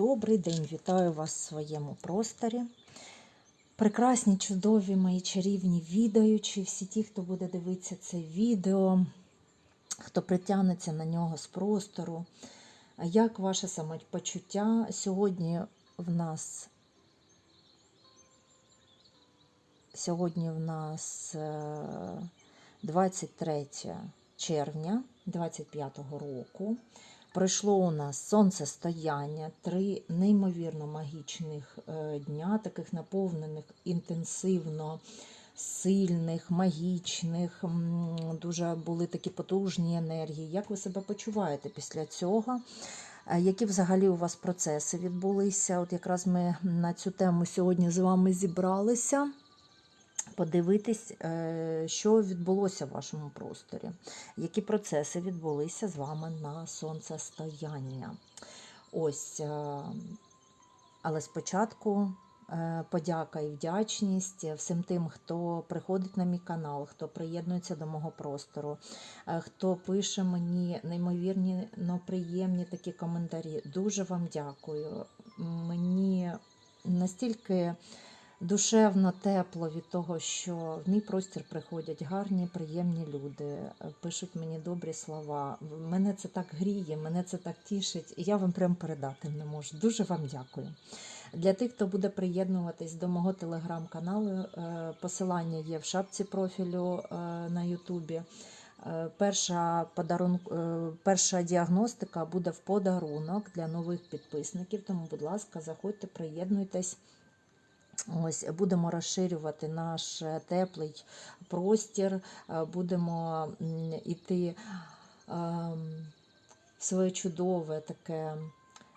Добрий день, вітаю вас в своєму просторі. Прекрасні, чудові мої чарівні відаючі, всі ті, хто буде дивитися це відео, хто притягнеться на нього з простору. Як ваше самопочуття? Сьогодні в нас сьогодні в нас е, 23 червня 25-го року. Пройшло у нас сонцестояння, три неймовірно магічних е, дня, таких наповнених інтенсивно, сильних, магічних, дуже були такі потужні енергії. Як ви себе почуваєте після цього? Е, Які взагалі у вас процеси відбулися? От якраз ми на цю тему сьогодні з вами зібралися. Подивитись, е, що відбулося в вашому просторі, які процеси відбулися з вами на сонцестояння. Ось, е, але спочатку е, подяка і вдячність всім тим, хто приходить на мій канал, хто приєднується до мого простору, хто пише мені неймовірні, но приємні такі коментарі. Дуже вам дякую. Мені настільки душевно, тепло від того, що в мій простір приходять гарні, приємні люди, е, пишуть мені добрі слова. Мене це так гріє, мене це так тішить, і я вам прям передати не можу. Дуже вам дякую. Для тих, хто буде приєднуватись до мого телеграм-каналу, е, посилання є в шапці профілю е, на Ютубі. Перша подарун... перша діагностика буде в подарунок для нових підписників. Тому, будь ласка, заходьте, приєднуйтесь. Ось будемо розширювати наш е, теплий простір, е, будемо м, іти ем, в своє чудове таке,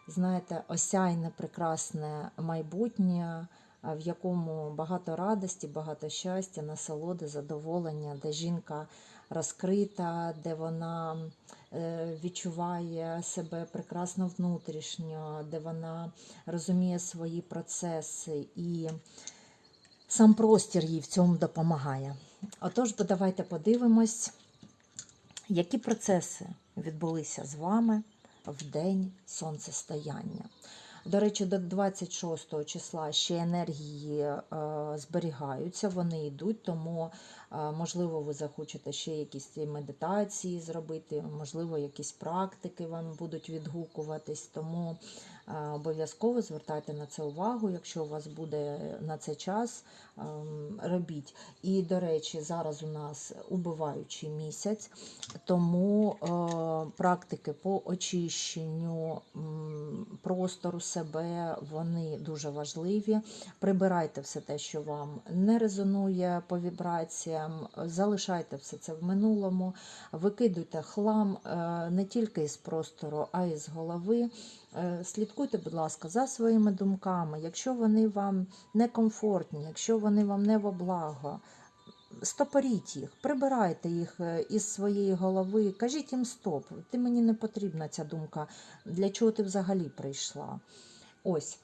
знаєте, осяйне, прекрасне майбутнє, е, в якому багато радості, багато щастя, насолоди, задоволення, де жінка розкрита, де вона відчуває себе прекрасно внутрішньо, де вона розуміє свої процеси і сам простір їй в цьому допомагає. Отож, давайте подивимось, які процеси відбулися з вами в день сонцестояння. До речі, до 26 числа ще енергії е, зберігаються, вони йдуть, тому, е, можливо, ви захочете ще якісь медитації зробити, можливо, якісь практики вам будуть відгукуватись. Тому обов'язково звертайте на це увагу, якщо у вас буде на це час, ем, робіть. І, до речі, зараз у нас убиваючий місяць, тому е, практики по очищенню простору себе вони дуже важливі. Прибирайте все те, що вам не резонує по вібраціям, залишайте все це в минулому, викидуйте хлам е, не тільки із простору, а й з голови. Е, Слідкуйте, будь ласка, за своїми думками. Якщо вони вам некомфортні, якщо вони вам не во благо, стопоріть їх, прибирайте їх е, із своєї голови, кажіть їм стоп, ти мені не потрібна ця думка, для чого ти взагалі прийшла. Ось.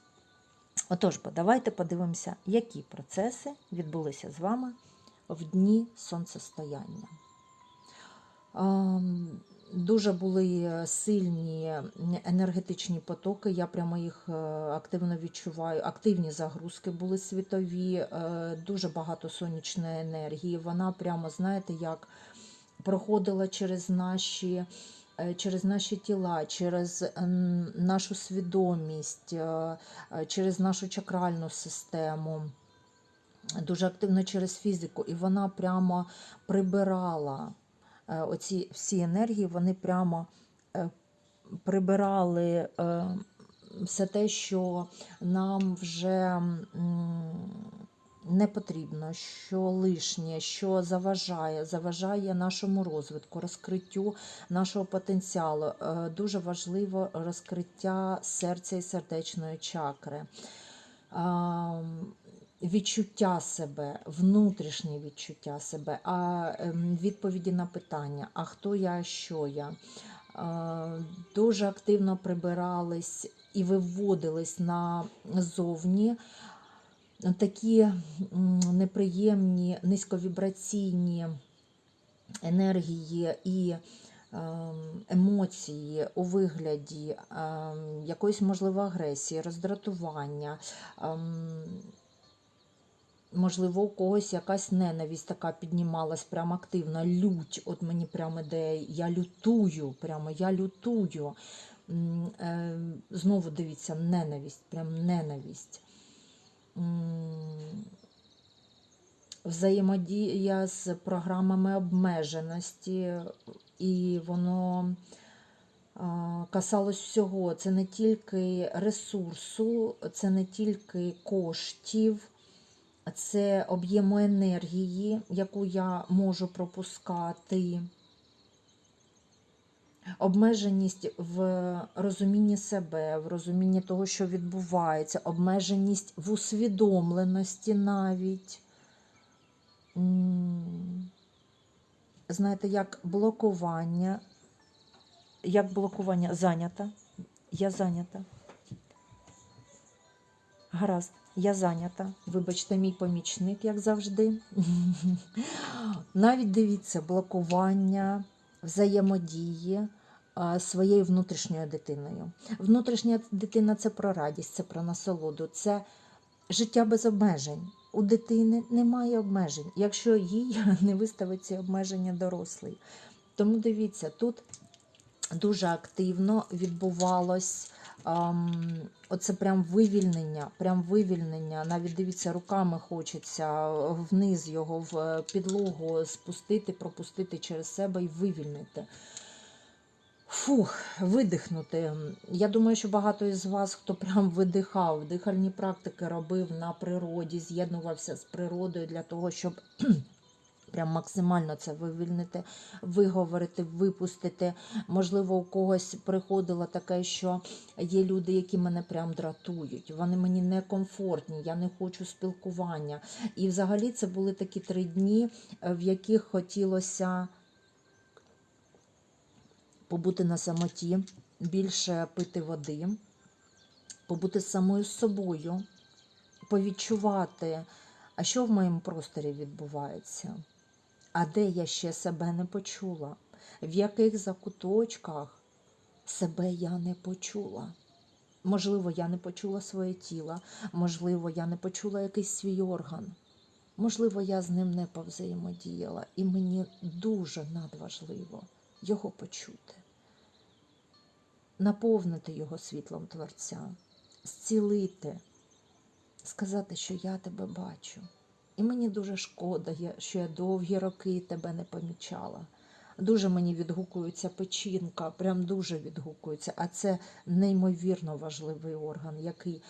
Отож, давайте подивимося, які процеси відбулися з вами в дні сонцестояння. Дуже були е, сильні енергетичні потоки. Я прямо їх е, активно відчуваю. Активні загрузки були світові, е, дуже багато сонячної енергії. Вона прямо, знаєте, як проходила через наші. Через наші тіла, через нашу свідомість, через нашу чакральну систему, дуже активно через фізику, і вона прямо прибирала оці всі енергії, вони прямо е, прибирали е, все те, що нам вже не потрібно, що лишнє, що заважає, заважає нашому розвитку, розкриттю нашого потенціалу. Е, Дуже важливо розкриття серця і сердечної чакри. Відчуття себе, внутрішнє відчуття себе, а ем, відповіді на питання: а хто я, що я? Дуже активно прибирались і виводились назовні такі неприємні, низьковібраційні енергії і ем, емоції у вигляді ем, якоїсь можливо агресії, роздратування. Можливо, у когось якась ненависть така піднімалась прям активно, лють. От мені прямо іде, я лютую, прямо я лютую. Е, Знову дивіться, ненависть, прям ненависть. Взаємодія з програмами обмеженості, і воно касалось всього. Це не тільки ресурсу, це не тільки коштів, це об'єму енергії, яку я можу пропускати. Обмеженість в розумінні себе, в розумінні того, що відбувається, обмеженість в усвідомленості навіть. Знаєте, як блокування, як блокування зайнята. Я зайнята. Гаразд, я зайнята. Вибачте, мій помічник, як завжди. Навіть дивіться, блокування взаємодії своєю внутрішньою дитиною. Внутрішня дитина це про радість, це про насолоду, це життя без обмежень. У дитини немає обмежень, якщо їй не виставить ці обмеження дорослий. Тому дивіться, тут дуже активно відбувалось оце прям вивільнення, прям вивільнення. Навіть дивіться, руками хочеться вниз його в підлогу спустити, пропустити через себе і вивільнити. Фух, видихнути. Я думаю, що багато із вас, хто прям видихав, дихальні практики робив на природі, з'єднувався з природою для того, щоб прям максимально це вивільнити, виговорити, випустити. Можливо, у когось приходило таке, що є люди, які мене прям дратують. Вони мені некомфортні, я не хочу спілкування. І взагалі це були такі три дні, е, в яких хотілося побути на самоті, більше пити води, побути самою собою, повідчувати, а що в моєму просторі відбувається, а де я ще себе не почула, в яких закуточках себе я не почула. Можливо, я не почула своє тіло, можливо, я не почула якийсь свій орган. Можливо, я з ним не повзаємодіяла, і мені дуже надважливо його почути, наповнити його світлом Творця, зцілити, сказати, що я тебе бачу. І мені дуже шкода, що я довгі роки тебе не помічала. Дуже мені відгукується печінка, прям дуже відгукується. А це неймовірно важливий орган, який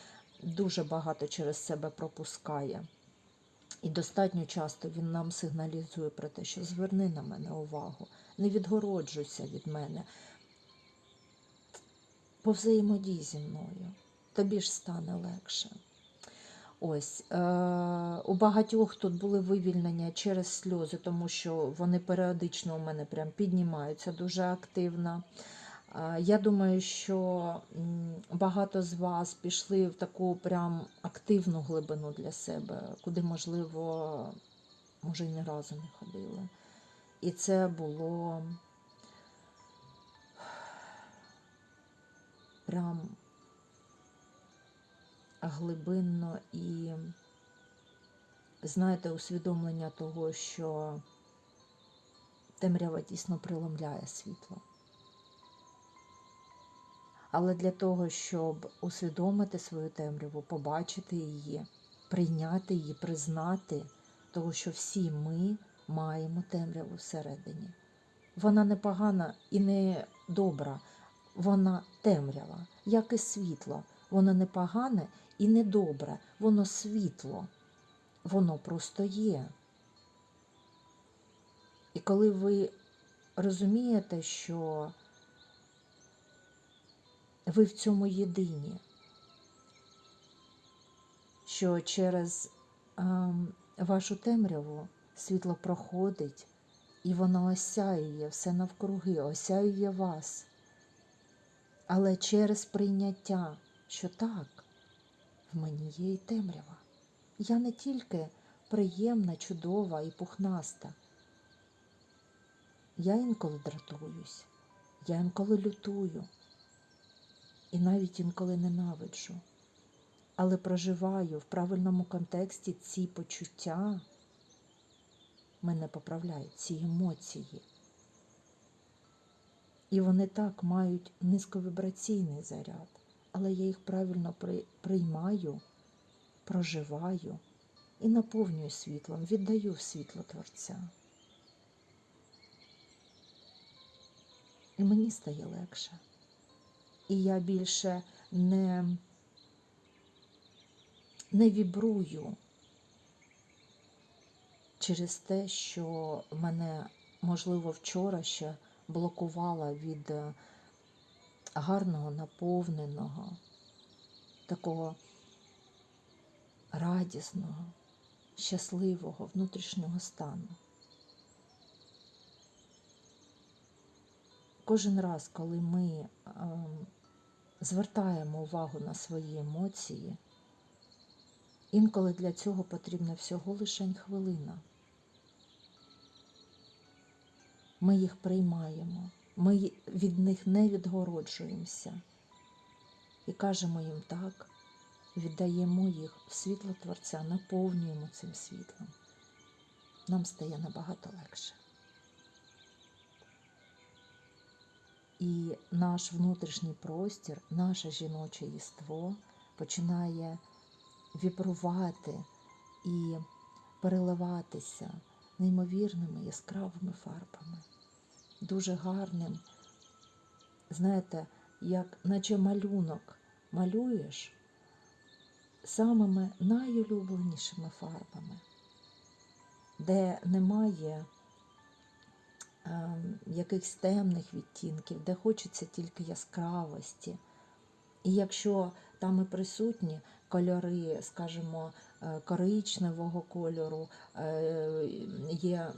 дуже багато через себе пропускає. І достатньо часто він нам сигналізує про те, що зверни на мене увагу, не відгороджуйся від мене. Повзаємодій зі мною, тобі ж стане легше. Ось е, у багатьох тут були вивільнення через сльози, тому що вони періодично у мене прям піднімаються дуже активно. Е, Я думаю, що багато з вас пішли в таку прям активну глибину для себе, куди, можливо, може, і ні разу не ходили. І це було прям глибинно і, знаєте, усвідомлення того, що темрява дійсно преломляє світло. Але для того, щоб усвідомити свою темряву, побачити її, прийняти її, признати, того, що всі ми маємо темряву всередині. Вона не погана і не добра, вона темрява, як і світло. Воно не погане і не добре, воно світло, воно просто є. І коли ви розумієте, що ви в цьому єдині, що через ем, вашу темряву світло проходить, і воно осяює все навкруги, осяює вас. Але через прийняття, що так, мені є і темрява. Я не тільки приємна, чудова і пухнаста. Я інколи дратуюсь. Я інколи лютую і навіть інколи ненавиджу. Але проживаю в правильному контексті ці почуття, мене поправляють ці емоції. І вони так мають низьковібраційний заряд, але я їх правильно приймаю, проживаю і наповнюю світлом, віддаю в світло Творця. І мені стає легше. І я більше не, не вібрую через те, що мене, можливо, вчора ще блокувала від е, гарного, наповненого, такого радісного, щасливого внутрішнього стану. Кожен раз, коли ми ем, звертаємо увагу на свої емоції, інколи для цього потрібна всього лише хвилина. Ми їх приймаємо, ми від них не відгороджуємося і кажемо їм так, віддаємо їх в світло Творця, наповнюємо цим світлом. Нам стає набагато легше. І наш внутрішній простір, наше жіноче єство починає вібрувати і переливатися неймовірними яскравими фарбами, дуже гарним. Знаєте, як наче малюнок малюєш самими найулюбленішими фарбами, де немає ем, якихось темних відтінків, де хочеться тільки яскравості. І якщо там і присутні кольори, скажімо, е, коричневого кольору, е, є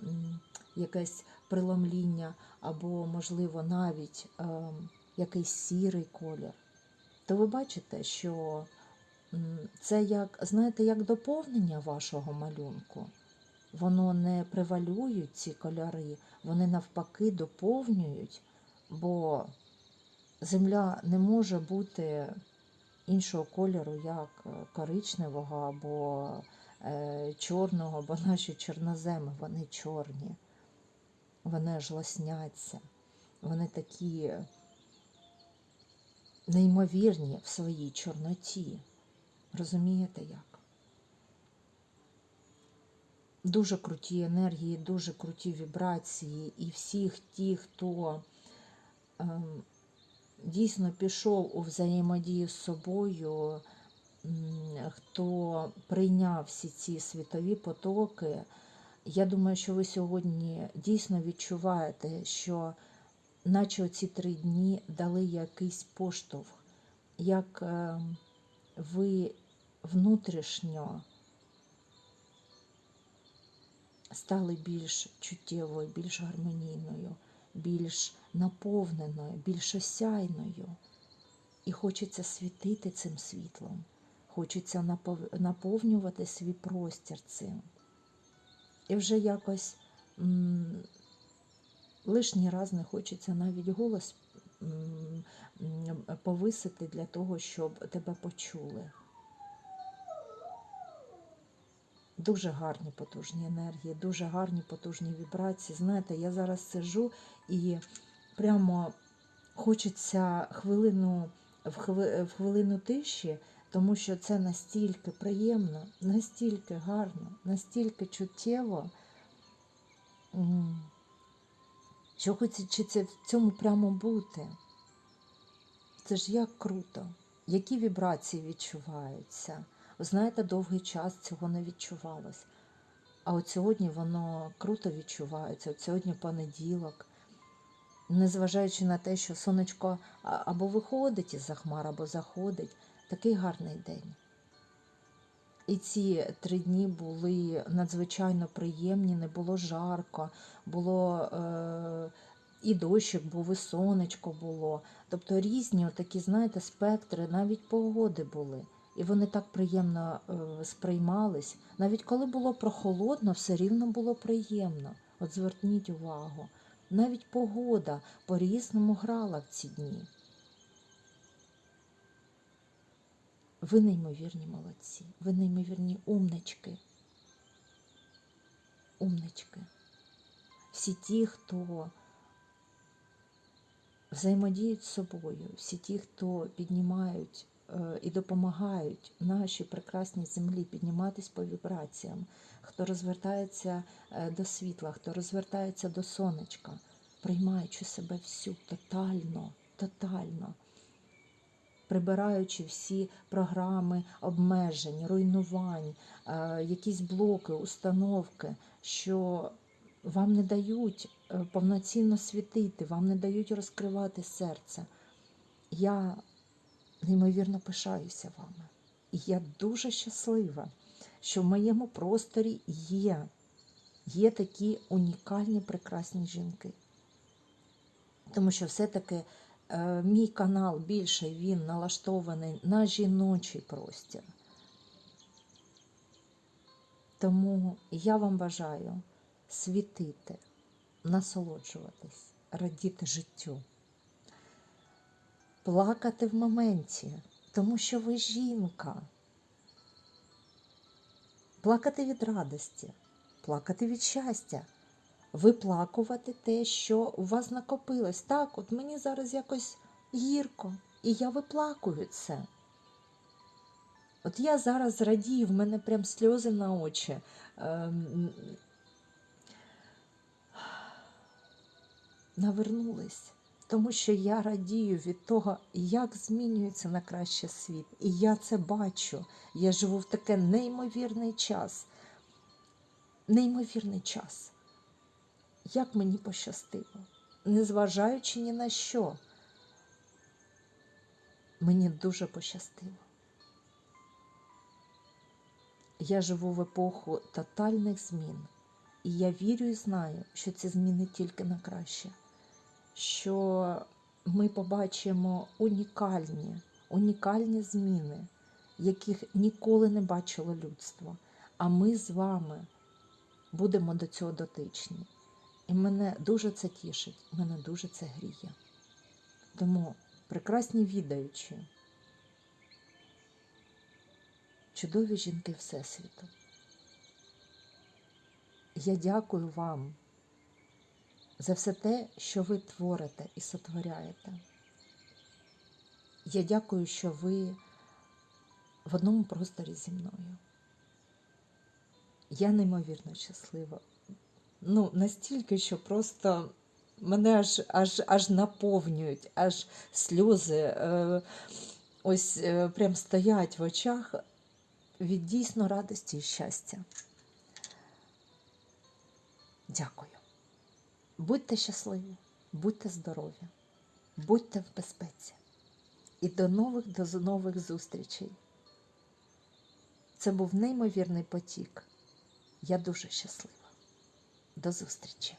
якесь преломління, або, можливо, навіть ем, якийсь сірий колір, то ви бачите, що це як, знаєте, як доповнення вашого малюнку. Воно не превалюють ці кольори, вони навпаки доповнюють, бо земля не може бути іншого кольору, як е, коричневого або е, чорного, бо наші чорноземи, вони чорні, вони аж лосняться, вони такі неймовірні в своїй чорноті. Розумієте як? Дуже круті енергії, дуже круті вібрації, і всіх ті, хто ем, дійсно пішов у взаємодію з собою, хто прийняв всі ці світові потоки, я думаю, що ви сьогодні дійсно відчуваєте, що наче оці три дні дали якийсь поштовх, як ем, ви внутрішньо стали більш чуттєвою, більш гармонійною, більш наповненою, більш осяйною. І хочеться світити цим світлом, хочеться наповнювати свій простір цим. І вже якось м, лишній раз не хочеться навіть голос м, повисити для того, щоб тебе почули. Дуже гарні потужні енергії, дуже гарні потужні вібрації. Знаєте, я зараз сижу і прямо хочеться хвилину в хви- в хвилину тиші, тому що це настільки приємно, настільки гарно, настільки чуттєво, що хочеться в цьому прямо бути. Це ж як круто, які вібрації відчуваються. Ви знаєте, довгий час цього не відчувалось. А от сьогодні воно круто відчувається. От сьогодні понеділок, незважаючи на те, що сонечко або виходить із-за хмар, або заходить, такий гарний день. І ці три дні були надзвичайно приємні, не було жарко, було е, і дощик був, і сонечко було. Тобто різні такі, знаєте, спектри, навіть погоди були. І вони так приємно е, сприймались. Навіть коли було прохолодно, все рівно було приємно. От зверніть увагу. навіть погода по-різному грала в ці дні. Ви неймовірні молодці, ви неймовірні умнички. Умнички. Всі ті, хто взаємодіють з собою, всі ті, хто піднімають е, і допомагають нашій прекрасній землі підніматись по вібраціям, хто розвертається е, до світла, хто розвертається до сонечка, приймаючи себе всю тотально, тотально, прибираючи всі програми обмежень, руйнувань, е, якісь блоки, установки, що вам не дають е, повноцінно світити, вам не дають розкривати серце. Я неймовірно пишаюся вами. І я дуже щаслива, що в моєму просторі є, є такі унікальні прекрасні жінки. Тому що все-таки мій канал більше він налаштований на жіночий простір. Тому я вам бажаю світити, насолоджуватись, радіти життю, плакати в моменті, тому що ви жінка. Плакати від радості, плакати від щастя, виплакувати те, що у вас накопилось. Так, от мені зараз якось гірко, і я виплакую це. От я зараз радію, в мене прям сльози на очі. Ем, навернулись, тому що я радію від того, як змінюється на краще світ. І я це бачу. Я живу в таке неймовірний час. Неймовірний час. Як мені пощастило, незважаючи ні на що, мені дуже пощастило. Я живу в епоху тотальних змін. І я вірю і знаю, що ці зміни тільки на краще, що ми побачимо унікальні, унікальні зміни, яких ніколи не бачило людство. А ми з вами будемо до цього дотичні. І мене дуже це тішить, мене дуже це гріє. Тому прекрасні відаючі, чудові жінки Всесвіту. Я дякую вам за все те, що ви творите і сотворяєте. Я дякую, що ви в одному просторі зі мною. Я неймовірно щаслива. Ну, настільки, що просто мене аж аж, аж наповнюють, аж сльози е, ось е, прям стоять в очах від дійсно радості і щастя. Дякую. Будьте щасливі, будьте здорові, будьте в безпеці. І до нових до нових зустрічей. Це був неймовірний потік. Я дуже щаслива. До зустрічі!